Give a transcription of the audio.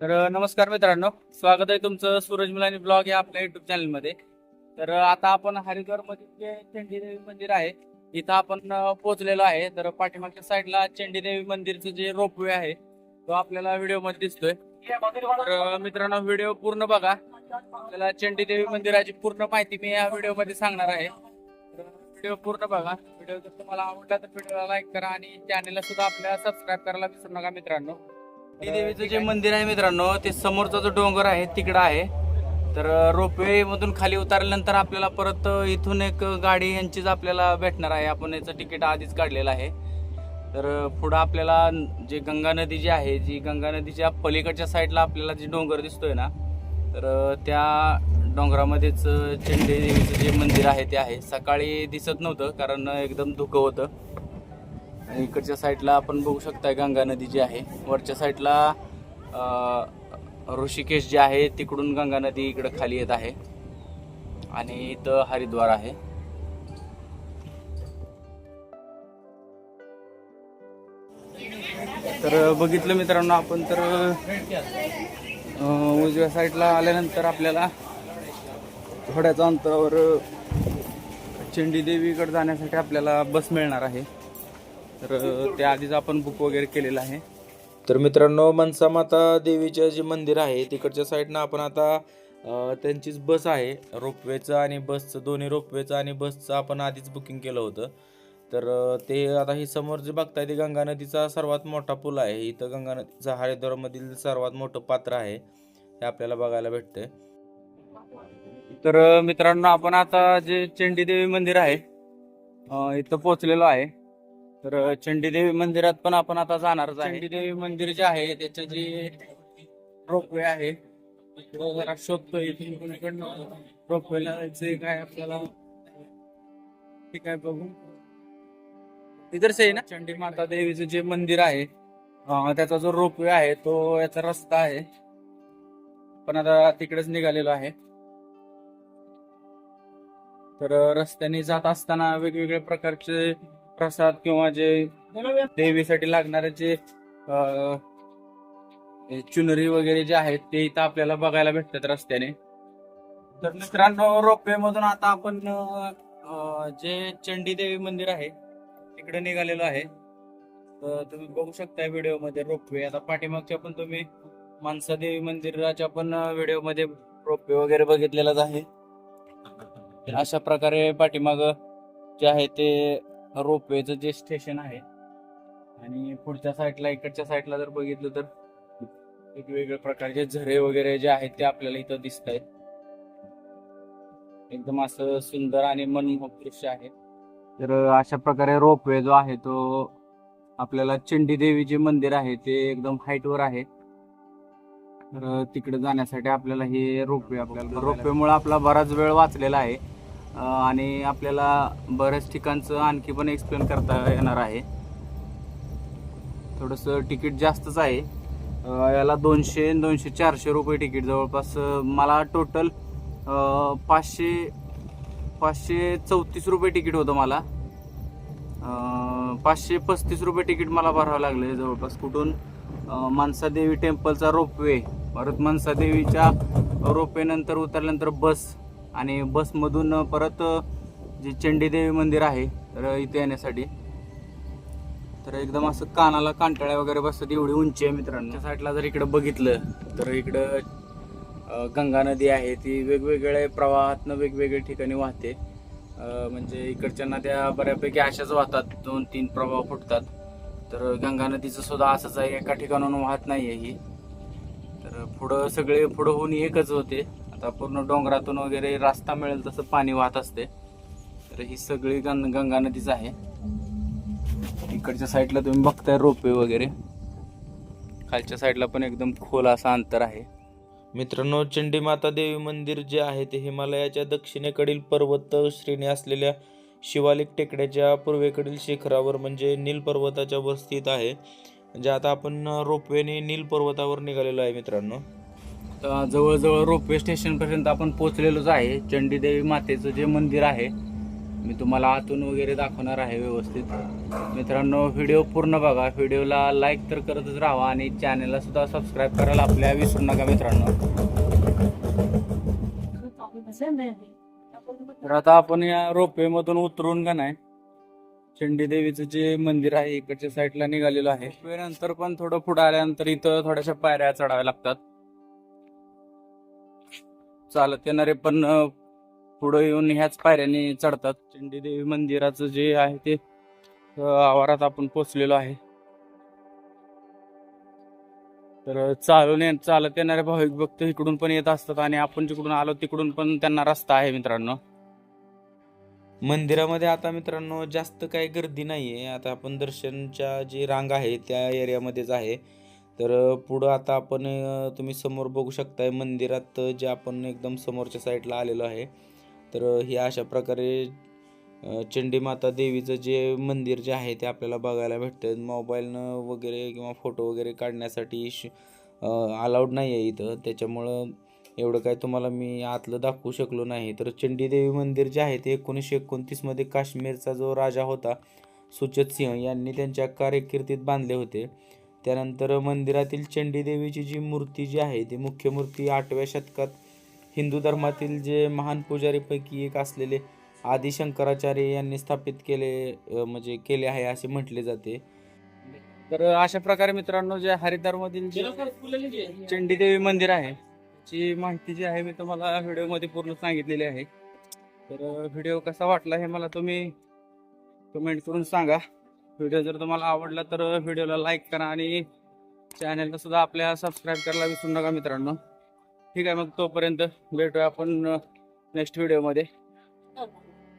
तर नमस्कार मित्रांनो. स्वागत आहे तुमचं सूरज मुलानी ब्लॉग या आपल्या युट्यूब चॅनलमध्ये तर आता आपण हरिद्वारमध्ये जे चंडीदेवी मंदिर आहे इथं आपण पोहोचलेलो आहे. तर पाठीमागच्या साईडला चंडीदेवी मंदिरचं जे रोपवे आहे तो आपल्याला व्हिडिओमध्ये दिसतोय. तर मित्रांनो व्हिडिओ पूर्ण बघा. आपल्याला चंडीदेवी मंदिराची पूर्ण माहिती मी या व्हिडिओमध्ये सांगणार आहे. व्हिडिओ पूर्ण बघा. व्हिडिओ जर तुम्हाला आवडला तर व्हिडिओला लाईक करा आणि चॅनेलला सुद्धा आपल्या सबस्क्राईब करायला विसरू नका मित्रांनो. देवीचं जे मंदिर आहे मित्रांनो ते समोरचा जो डोंगर आहे तिकडं आहे. तर रोपवे मधून खाली उतरल्यानंतर आपल्याला परत इथून एक गाडी यांचीच आपल्याला भेटणार आहे. आपण याचं तिकीट आधीच काढलेलं आहे. तर पुढं आपल्याला जे गंगा नदी जी आहे जी गंगा नदीच्या पलीकडच्या साईडला आपल्याला जे डोंगर दिसतोय ना तर त्या डोंगरामध्येच चंडी देवीचं जे मंदिर आहे ते आहे. सकाळी दिसत नव्हतं कारण एकदम धुकं होतं. आणि इकडच्या साईडला आपण बघू शकता गंगा नदी जी आहे. वरच्या साईडला ऋषिकेश जे आहे तिकडून गंगा नदी इकडं खाली येत आहे. आणि इथं हरिद्वार आहे. तर बघितलं मित्रांनो आपण तर उजव्या साईडला आल्यानंतर आपल्याला थोड्याच अंतरावर चंडी देवीकडे जाण्यासाठी आपल्याला बस मिळणार आहे. तर त्या आधीच आपण बुक वगैरे केलेलं आहे. तर मित्रांनो मनसा माता देवीचं जे मंदिर आहे तिकडच्या साईडनं आपण आता त्यांचीच बस आहे. रोपवेचं आणि बसचं दोन्ही रोपवेचं आणि बसचं आपण आधीच बुकिंग केलं होतं. तर ते आता ही समोर जे बघताय ते गंगा नदीचा सर्वात मोठा पूल आहे. इथं गंगा नदीचा हरिद्वारमधील सर्वात मोठं पात्र आहे. हे आपल्याला बघायला भेटतंय. तर मित्रांनो आपण आता जे चंडीदेवी मंदिर आहे इथं पोचलेलो आहे. तर चंडीदेवी मंदिरात पण आपण आता जाणारच आहे. चंडीदेवी मंदिर जे आहे त्याचं जे रोपवे आहे तो जरा शोधतोय. इथून रोपवेला जे काय आपल्याला? ठीक आहे बघू. इधर आहे ना? चंडी माता देवीचं जे मंदिर आहे त्याचा जो रोपवे आहे तो याचा रस्ता आहे. पण आता तिकडेच निघालेलो आहे. तर रस्त्याने जात असताना वेगवेगळ्या प्रकारचे प्रसाद किंवा जे देवीसाठी लागणारे जे चुनरी वगैरे जे आहेत ते इथं आपल्याला बघायला भेटतात रस्त्याने. तर मित्रांनो रोपवे मधून आता आपण जे चंडी देवी मंदिर आहे तिकडे निघालेलो आहे. तर तुम्ही बघू शकता व्हिडिओमध्ये रोपवे. आता पाठीमागच्या पण तुम्ही मानसा देवी मंदिराच्या पण व्हिडिओमध्ये रोपवे वगैरे बघितलेलाच आहे. तर अशा प्रकारे पाठीमाग जे आहे ते रोपवेचं जे स्टेशन आहे. आणि पुढच्या साईडला इकडच्या साईडला जर बघितलं तर वेगवेगळ्या प्रकारचे झरे वगैरे जे आहेत ते आपल्याला इथं दिसत आहेत एकदम असं सुंदर आणि मनमोहक दृश्य आहे. तर अशा प्रकारे रोपवे जो आहे तो आपल्याला चंडी देवी जे मंदिर आहे ते एकदम हाईट वर आहे. तर तिकडे जाण्यासाठी आपल्याला हे रोपवे आपल्याला रोपवेमुळे आपला बराच वेळ वाचलेला आहे. आणि आपल्याला बऱ्याच ठिकाणचं आणखी पण एक्सप्लेन करता येणार आहे. थोडंसं तिकीट जास्तच आहे. याला दोनशे दोनशे चारशे रुपये तिकीट जवळपास मला टोटल पाचशे पाचशे चौतीस रुपये तिकीट होतं मला. पाचशे पस्तीस रुपये तिकीट मला भरावं लागलं जवळपास कुठून मनसादेवी टेम्पलचा रोपवे परत मनसादेवीच्या रोपवेनंतर उतरल्यानंतर बस आणि बसमधून परत जे चंडीदेवी मंदिर आहे तर इथे येण्यासाठी. तर एकदम असं कानाला कांटाळ्या वगैरे बसतात एवढी उंची आहे मित्रांनो. त्या साईडला जर इकडं बघितलं तर इकडं गंगा नदी आहे ती वेगवेगळ्या प्रवाहातनं वेगवेगळ्या ठिकाणी वाहते. म्हणजे इकडच्या नद्या बऱ्यापैकी अशाच वाहतात दोन तीन प्रवाह फुटतात. तर गंगा नदीचं सुद्धा असंच आहे एका ठिकाणाहून वाहत नाही आहे ही. तर पुढं सगळे पुढं होऊन एकच होते. आता पूर्ण डोंगरातून वगैरे रस्ता मिळेल तसं पाणी वाहत असते. तर ही सगळी गं गंगा नदीच आहे. इकडच्या साईडला तुम्ही बघताय रोपवे वगैरे. खालच्या साईडला पण एकदम खोल असा अंतर आहे. मित्रांनो चंडी माता देवी मंदिर जे आहे ते हिमालयाच्या दक्षिणेकडील पर्वत श्रेणी असलेल्या शिवालिक टेकड्याच्या पूर्वेकडील शिखरावर म्हणजे नील पर्वताच्या वर स्थित आहे. म्हणजे आता आपण रोपवेने नील पर्वतावर निघालेलो आहे मित्रांनो. तर जवळजवळ रोपवे स्टेशनपर्यंत आपण पोहोचलेलोच आहे. चंडीदेवी मातेचं जे मंदिर आहे मी तुम्हाला आतून वगैरे दाखवणार आहे व्यवस्थित. मित्रांनो व्हिडिओ पूर्ण बघा. व्हिडिओला लाईक तर करतच राहा आणि चॅनलला सुद्धा सबस्क्राईब करायला आपल्या विसरू नका मित्रांनो. तर आता आपण या रोपवे मधून उतरून का नाही चंडी देवीचं जे मंदिर आहे इकडच्या साईडला निघालेलो आहे. रोपवे नंतर पण थोडं पुढे आल्यानंतर इथं थोड्याशा पायऱ्या चढाव्या लागतात. चालत येणारे पण पुढे येऊन ह्याच पायऱ्याने चढतात. चंडी देवी मंदिराचं जे आहे ते आवारात आपण पोचलेलो आहे. तर चालून चालत येणारे भाविक भक्त इकडून पण येत असतात आणि आपण जिकडून आलो तिकडून पण त्यांना रस्ता आहे मित्रांनो. मंदिरामध्ये आता मित्रांनो जास्त काही गर्दी नाही आहे आता आपण दर्शनच्या जी रांग आहे त्या एरियामध्येच आहे. तर पुढं आता आपण तुम्ही समोर बघू शकताय मंदिरात जे आपण एकदम समोरच्या साईडला आलेलो आहे. तर हे अशा प्रकारे चंडी माता देवीचं जे मंदिर जे आहे ते आपल्याला बघायला भेटतं मोबाईलनं वगैरे किंवा फोटो वगैरे काढण्यासाठी अलाउड नाही आहे इथं. त्याच्यामुळं एवढं काय तुम्हाला मी आतलं दाखवू शकलो नाही. तर चंडीदेवी मंदिर जे आहे ते एकोणीसशे एकोणतीसमध्ये काश्मीरचा जो राजा होता सुचत सिंह यांनी त्यांच्या कारकिर्दीत बांधले होते. त्यानंतर मंदिरातील चंडी देवीची जी मूर्ती जी आहे ती मुख्य मूर्ती आठव्या शतकात हिंदू धर्मातील जे महान पुजारीपैकी एक असलेले आदि शंकराचार्य यांनी स्थापित केले म्हणजे केले आहे असे म्हटले जाते. तर अशा प्रकारे मित्रांनो जे हरिद्वारमधील जे चंडी देवी मंदिर आहे ची माहिती जी आहे मी तुम्हाला व्हिडिओमध्ये पूर्ण सांगितलेली आहे. तर व्हिडिओ कसा वाटला हे मला तुम्ही कमेंट करून सांगा. व्हिडिओ जर तुम्हाला आवडला तर व्हिडिओला लाईक करा आणि चॅनलला सुद्धा आपल्या सबस्क्राईब करायला विसरू नका मित्रांनो. ठीक आहे मग तोपर्यंत भेटूया आपण नेक्स्ट व्हिडिओमध्ये